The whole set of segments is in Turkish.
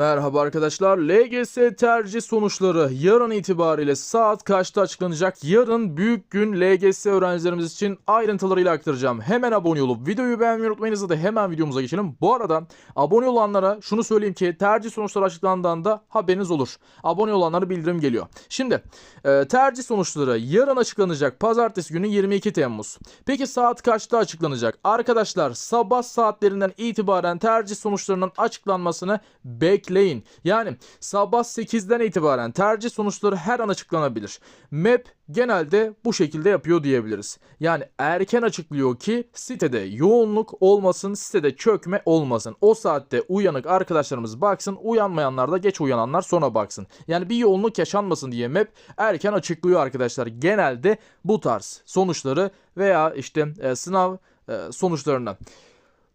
Merhaba arkadaşlar. LGS tercih sonuçları yarın itibariyle saat kaçta açıklanacak? Yarın büyük gün LGS öğrencilerimiz için ayrıntılarıyla aktaracağım. Hemen abone olup videoyu beğenmeyi unutmayınız da hemen videomuza geçelim. Bu arada abone olanlara şunu söyleyeyim ki tercih sonuçları açıklandığında haberiniz olur. Abone olanlara bildirim geliyor. Şimdi e, tercih sonuçları yarın açıklanacak. Pazartesi günü 22 Temmuz. Peki saat kaçta açıklanacak? Arkadaşlar sabah saatlerinden itibaren tercih sonuçlarının açıklanmasını bekleyin. Yani sabah 8'den itibaren tercih sonuçları her an açıklanabilir. MEP genelde bu şekilde yapıyor diyebiliriz. Yani erken açıklıyor ki sitede yoğunluk olmasın, sitede çökme olmasın. O saatte uyanık arkadaşlarımız baksın, uyanmayanlar da geç uyananlar sonra baksın. Yani bir yoğunluk yaşanmasın diye MEP erken açıklıyor arkadaşlar. Genelde bu tarz sonuçları veya işte e, sınav e, sonuçlarını.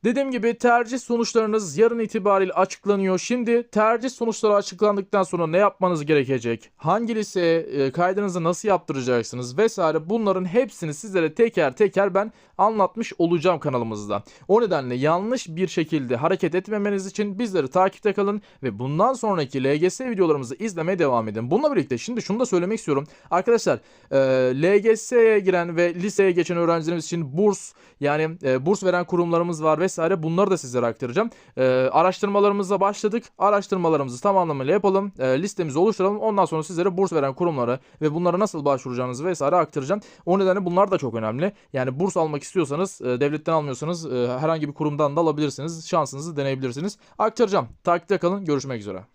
Dediğim gibi tercih sonuçlarınız yarın itibariyle açıklanıyor. Şimdi tercih sonuçları açıklandıktan sonra ne yapmanız gerekecek? Hangi liseye e, kaydınızı nasıl yaptıracaksınız vesaire bunların hepsini sizlere teker teker ben anlatmış olacağım kanalımızda. O nedenle yanlış bir şekilde hareket etmemeniz için bizleri takipte kalın ve bundan sonraki LGS videolarımızı izlemeye devam edin. Bununla birlikte şimdi şunu da söylemek istiyorum. Arkadaşlar e, LGS'ye giren ve liseye geçen öğrencilerimiz için burs yani e, burs veren kurumlarımız var vesaire bunları da sizlere aktaracağım. E, araştırmalarımıza başladık. Araştırmalarımızı tamamlamayla yapalım. E, listemizi oluşturalım. Ondan sonra sizlere burs veren kurumları ve bunlara nasıl başvuracağınızı vesaire aktaracağım. O nedenle bunlar da çok önemli. Yani burs almak istiyorsanız e, devletten almıyorsanız e, herhangi bir kurumdan da alabilirsiniz. Şansınızı deneyebilirsiniz. Aktaracağım. Takipte kalın. Görüşmek üzere.